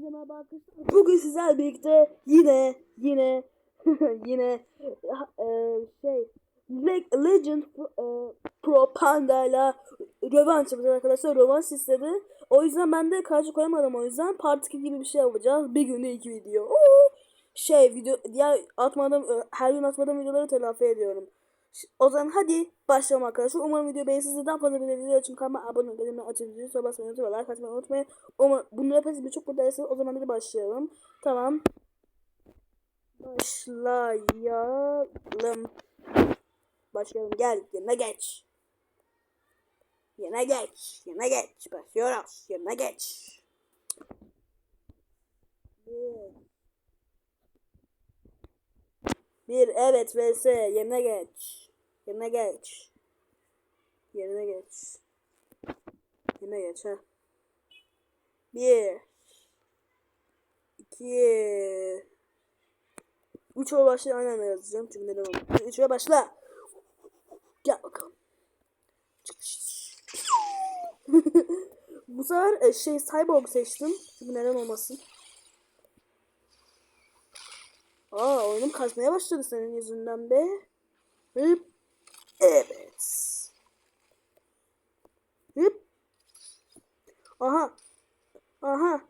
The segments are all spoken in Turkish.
Hepinize merhaba. Bugün sizlerle birlikte yine yine yine e, şey Le- Legend e, Pro Panda ile rövanş arkadaşlar. Rövanş istedi. O yüzden ben de karşı koyamadım o yüzden part 2 gibi bir şey yapacağız. Bir günde iki video. Oo! Şey video diğer atmadığım e, her gün atmadığım videoları telafi ediyorum. O zaman hadi başlayalım arkadaşlar. Umarım video beğenirsiniz. Daha fazla böyle videolar için kanalıma abone olmayı, açın zili, sonra basmayı unutmayın. Like atmayı unutmayın. Umarım bunları hepiniz çok mutlu edersiniz. O zaman hadi başlayalım. Tamam. Başlayalım. Başlayalım. Gel. Yerine geç. Yerine geç. Yerine geç. Başlıyoruz. Yerine geç. Bir. Bir. Evet vs. Yerine geç. Yerine geç. Yerine geç. Yerine geç ha. Bir. İki. Üç ve başla aynen öyle yazacağım çünkü neden oldu. Üç ve başla. Gel bakalım. Bu sefer e, şey Cyborg seçtim. Çünkü neden olmasın. Aa oyunum kasmaya başladı senin yüzünden be. Hıp. Evet. Hıp. Aha. Aha.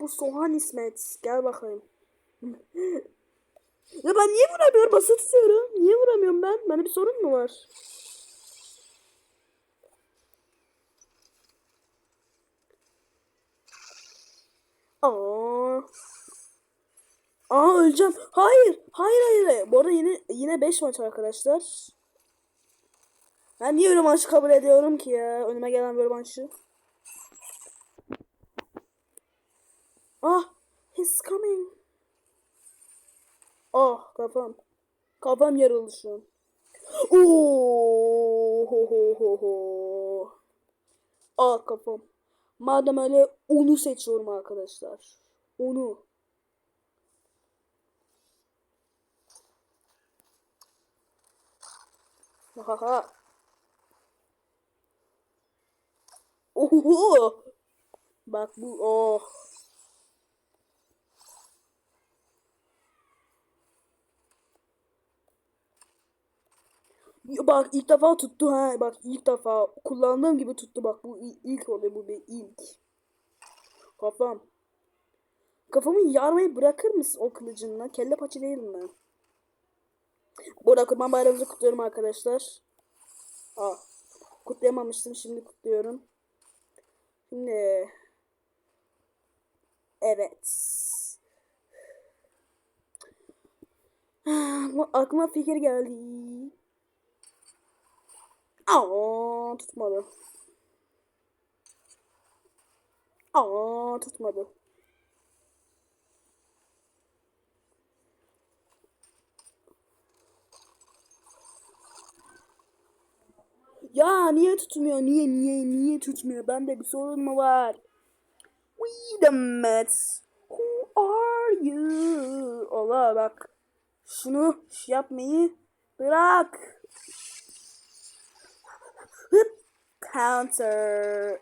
Bu Soğan İsmet. Gel bakayım. ya ben niye vuramıyorum? Basılı tutuyorum. Niye vuramıyorum ben? Bende bir sorun mu var? Aa. Aa öleceğim. Hayır. Hayır hayır. hayır. Bu arada yine yine 5 maç arkadaşlar. Ben niye öyle maçı kabul ediyorum ki ya? Önüme gelen böyle maçı. Ah, he's coming. Ah, kafam. Kafam yarıldı şu an. Oo, ho. Ah kafam. Madem öyle onu seçiyorum arkadaşlar. Onu. Ha ha. Oho. Bak bu oh. Bak ilk defa tuttu ha. Bak ilk defa kullandığım gibi tuttu. Bak bu il- ilk oluyor bu bir ilk. Kafam. Kafamı yarmayı bırakır mısın o kılıcınla? Kelle paça değil mi? Bu arada kurban bayramınızı kutluyorum arkadaşlar. Aa, kutlayamamıştım şimdi kutluyorum. Şimdi evet. Bu aklıma fikir geldi. Aa tutmadı. Aa tutmadı. Ya niye tutmuyor? Niye niye niye tutmuyor? Bende bir sorun mu var? Wait a minute. Who are you? Ola bak. Şunu şey yapmayı bırak. Counter.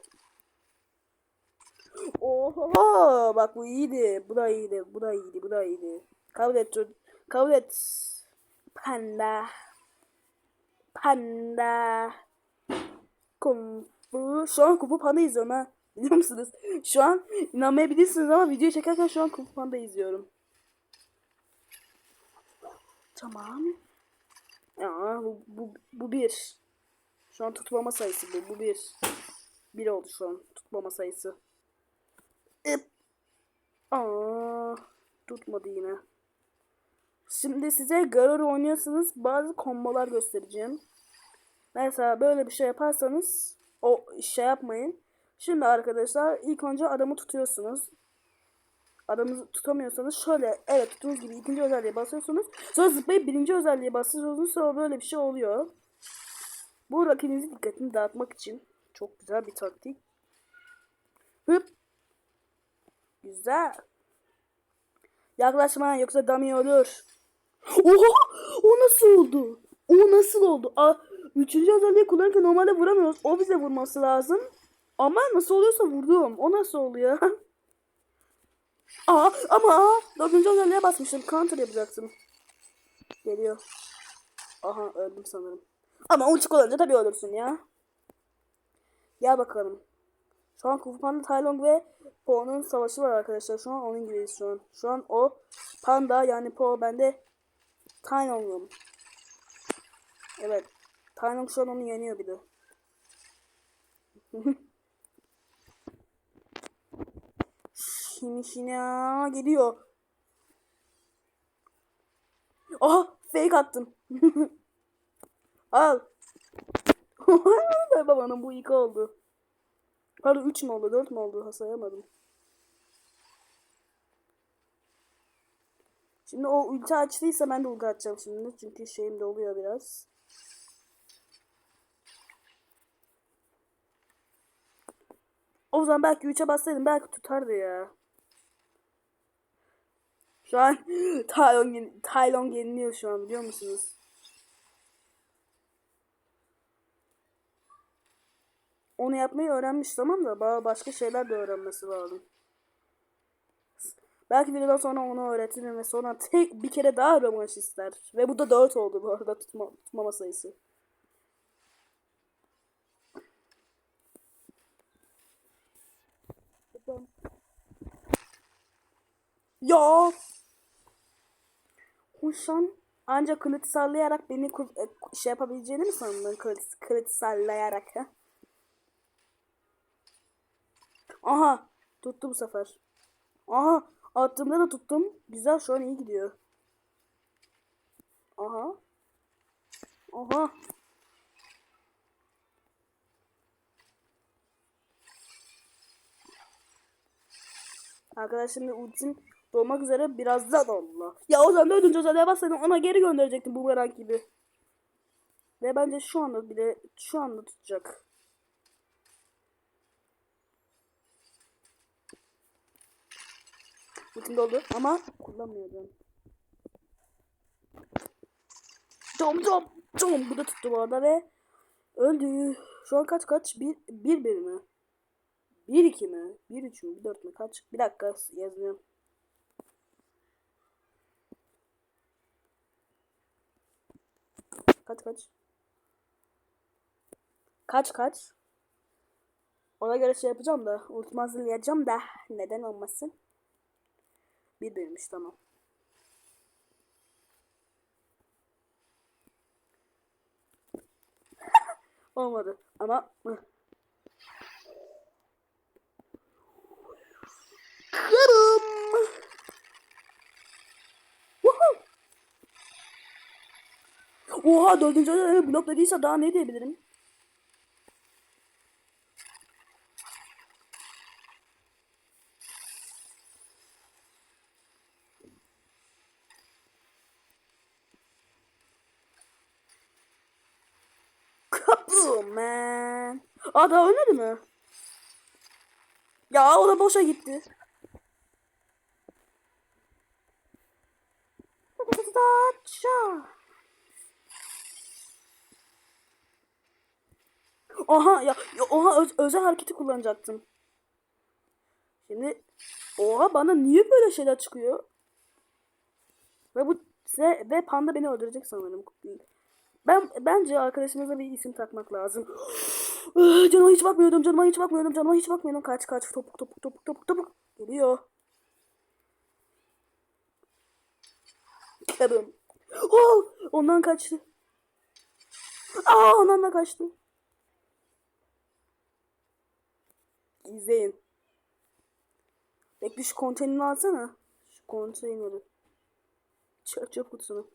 Oho bak bu iyiydi. Bu da iyiydi. Bu da iyiydi. Bu da iyiydi. Kabul et. Kabul et. Panda. Panda. Kung Fu. Şu an Kung Fu Panda izliyorum ha. Biliyor musunuz? Şu an inanmayabilirsiniz ama video çekerken şu an Kung Fu Panda izliyorum. Tamam. Ya bu, bu, bu bir. Şu an tutmama sayısı bu. Bu bir. Bir oldu şu an tutmama sayısı. Ip. Aa, tutmadı yine. Şimdi size Garor oynuyorsanız bazı kombolar göstereceğim. Mesela böyle bir şey yaparsanız o şey yapmayın. Şimdi arkadaşlar ilk önce adamı tutuyorsunuz. Adamı tutamıyorsanız şöyle evet tuttuğunuz gibi ikinci özelliğe basıyorsunuz. Sonra zıplayıp birinci özelliğe basıyorsunuz sonra böyle bir şey oluyor. Bu rakibinizin dikkatini dağıtmak için çok güzel bir taktik. Hıp. Güzel. Yaklaşma yoksa dummy olur. Oha! O nasıl oldu? O nasıl oldu? Aa, üçüncü özelliği kullanırken normalde vuramıyoruz. O bize vurması lazım. Ama nasıl oluyorsa vurdum. O nasıl oluyor? Aa ama dördüncü özelliğe basmıştım. Counter yapacaktım. Geliyor. Aha öldüm sanırım. Ama uçuk olunca tabii ölürsün ya. Gel bakalım. Şu an Kung Fu Panda Tai ve Po'nun savaşı var arkadaşlar. Şu an onun gibiyiz şu an. Şu an o Panda yani Po bende Tai Long'um. Evet. Long şu an onu yeniyor bir de. Şimdi geliyor. Aha fake attım. Al. Babanın bu iki oldu. Pardon 3 mü oldu 4 mü oldu sayamadım. Şimdi o ulti açtıysa ben de ulti açacağım şimdi. Çünkü şeyim de oluyor biraz. O zaman belki 3'e bassaydım belki tutardı ya. Şu an Tylon, yen- Tylon yeniliyor şu an biliyor musunuz? Onu yapmayı öğrenmiş tamam da ba- başka şeyler de öğrenmesi lazım. Belki videodan sonra onu öğretirim ve sonra tek bir kere daha rövanş ister. Ve bu da 4 oldu bu arada tutma, tutmama sayısı. Ya. Huşan ancak kılıç sallayarak beni e, şey yapabileceğini mi sandın? Kılıç, kılıç sallayarak ha? Aha tuttu bu sefer. Aha attığımda da tuttum. Güzel şu an iyi gidiyor. Aha. Aha. Arkadaşlar şimdi ultim doğmak üzere birazdan Allah. Ya o zaman dördüncü özelliğe bassaydın ona geri gönderecektim bumerang gibi. Ve bence şu anda bile şu anda tutacak. Ultim doldu ama kullanmıyordum. Tom tom tom bu da tuttu bu arada ve öldü. Şu an kaç kaç? Bir, bir, bir mi? Bir iki mi? Bir üç mü? Bir dört mü? Kaç? Bir dakika yazmıyorum. Kaç kaç? Kaç kaç? Ona göre şey yapacağım da ultimi hazırlayacağım da neden olmasın? Bir birmiş tamam. Olmadı ama Oha dördüncü öyle blokladıysa daha ne diyebilirim? Man. Aa daha ölmedi mi? Ya o da boşa gitti. Daça. Oha ya, ya oha öz- özel hareketi kullanacaktım. Şimdi oha bana niye böyle şeyler çıkıyor? Ve bu ve, ve panda beni öldürecek sanırım. Ben bence arkadaşımıza bir isim takmak lazım. canıma hiç bakmıyordum, canıma hiç bakmıyordum, canıma hiç bakmıyordum. Kaç kaç topuk topuk topuk topuk topuk. Geliyor. Karım. Oh, ondan kaçtı. Aa, ondan da kaçtı. İzleyin. Bekle şu konteynerini alsana. Şu konteyneri. Çöp çöp kutusunu.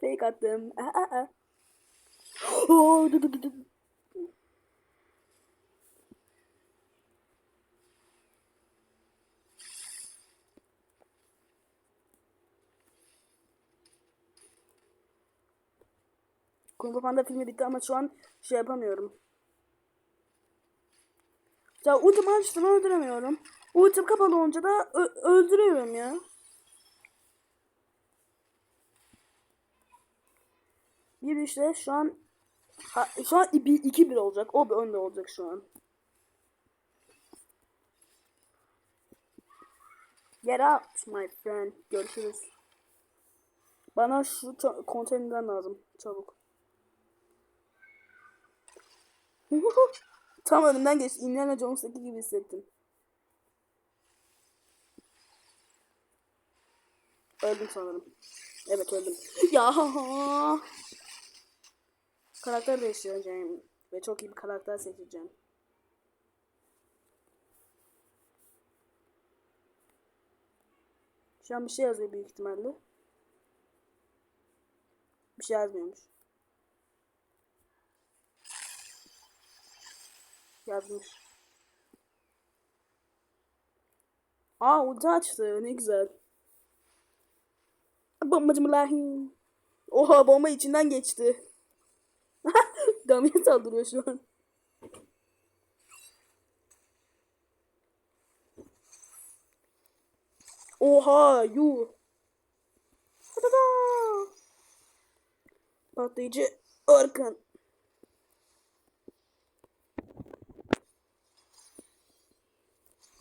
Fake attım. Aa, aa. Oh, dı dı dı Kung Fu Panda filmi bitti ama şu an şey yapamıyorum. Ya ultimi açtım öldüremiyorum. Ultim kapalı olunca da öldürüyorum ya. Bir işte şu an ha, şu an 2-1 olacak. O bir önde olacak şu an. Get out my friend. Görüşürüz. Bana şu konteynerinden lazım. Çabuk. Tam önümden geçti. Indiana Jones'taki gibi hissettim. Öldüm sanırım. Evet öldüm. Ya. Karakter değiştireceğim. Ve çok iyi bir karakter seçeceğim. Şu an bir şey yazıyor büyük ihtimalle. Bir şey yazmıyormuş. Yazmış. Aa ulti açtı. Ne güzel. Bombacım lahim. Oha bomba içinden geçti. Gamiye saldırıyor şu an. Oha yu. Patlayıcı Orkan.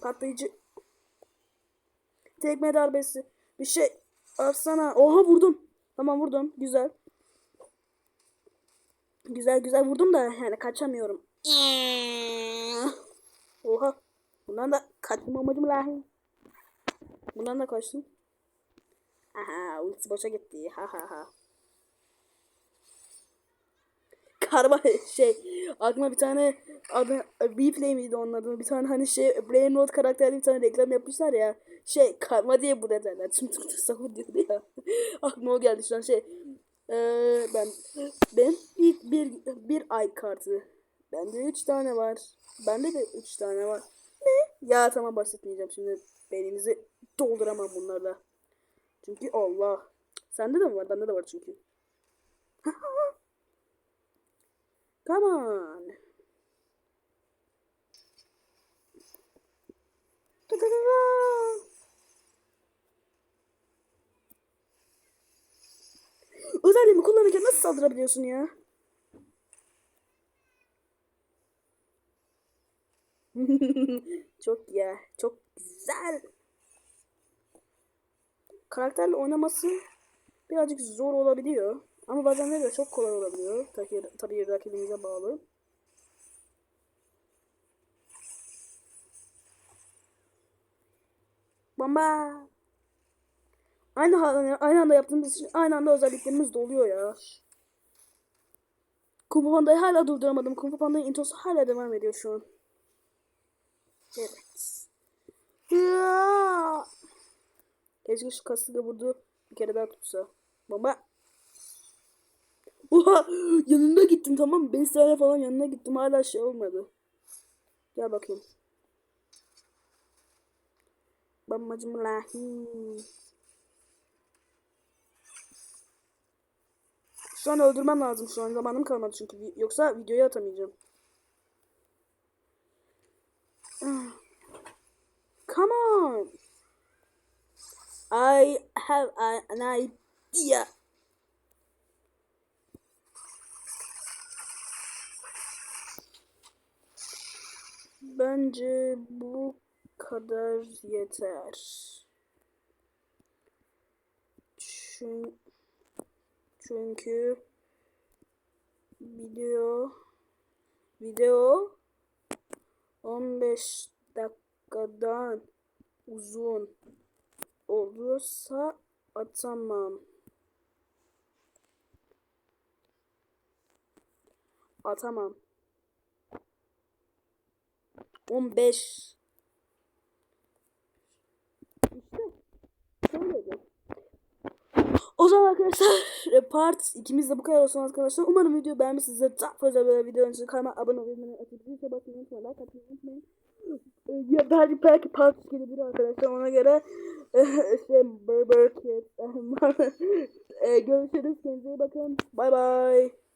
Patlayıcı. Tekme darbesi. Bir şey atsana. Oha vurdum. Tamam vurdum. Güzel. Güzel güzel vurdum da yani kaçamıyorum. Oha. Bundan da kaçma amacım lahi. Bundan da kaçtım. Aha ultisi boşa gitti. Ha ha ha. Karma şey aklıma bir tane adı Vplay miydi onun adı? Bir tane hani şey Brain Rot karakterli bir tane reklam yapmışlar ya. Şey karma diye bu derler? Tüm tüm tasavvur diyordu ya. Aklıma o geldi şu an şey eee ben ben bir, bir, bir ay kartı. Bende üç tane var. Bende de üç tane var. Ne? Ya tamam bahsetmeyeceğim. Şimdi beyninizi dolduramam bunlarla. Çünkü Allah. Sende de mi var? Bende de var çünkü Come on. Özelliğimi kullanırken nasıl saldırabiliyorsun ya? çok ya, çok güzel. Karakterle oynaması birazcık zor olabiliyor. Ama bazen de çok kolay olabiliyor. Tabii, rakibinize bağlı. Bomba. Aynı, aynı anda yaptığımız için aynı anda özelliklerimiz doluyor ya. Kung Fu Panda'yı hala durduramadım. Kung Fu Panda'nın introsu hala devam ediyor şu an. Evet. Ya. Keşke şu kasıyla vurdu. Bir kere daha tutsa. Bomba. Oha yanında gittim tamam mı? 5 saniye falan yanına gittim hala şey olmadı. Gel bakayım. Bambacım lahi. Şu an öldürmem lazım şu an zamanım kalmadı çünkü yoksa videoyu atamayacağım. Come on. I have an idea. Bence bu kadar yeter. Çünkü, video video 15 dakikadan uzun olursa atamam. Atamam. 15 İşte. O zaman arkadaşlar part ikimiz de bu kadar olsun arkadaşlar. Umarım video beğenmişsinizdir. Daha fazla böyle videoların için kanalıma abone olmayı unutmayın. Açık zil basmayı unutmayın. Like atmayı unutmayın. Ya belki belki part gelebilir arkadaşlar. Ona göre şey Burger Kid. Görüşürüz. Kendinize iyi bakın. Bye bye.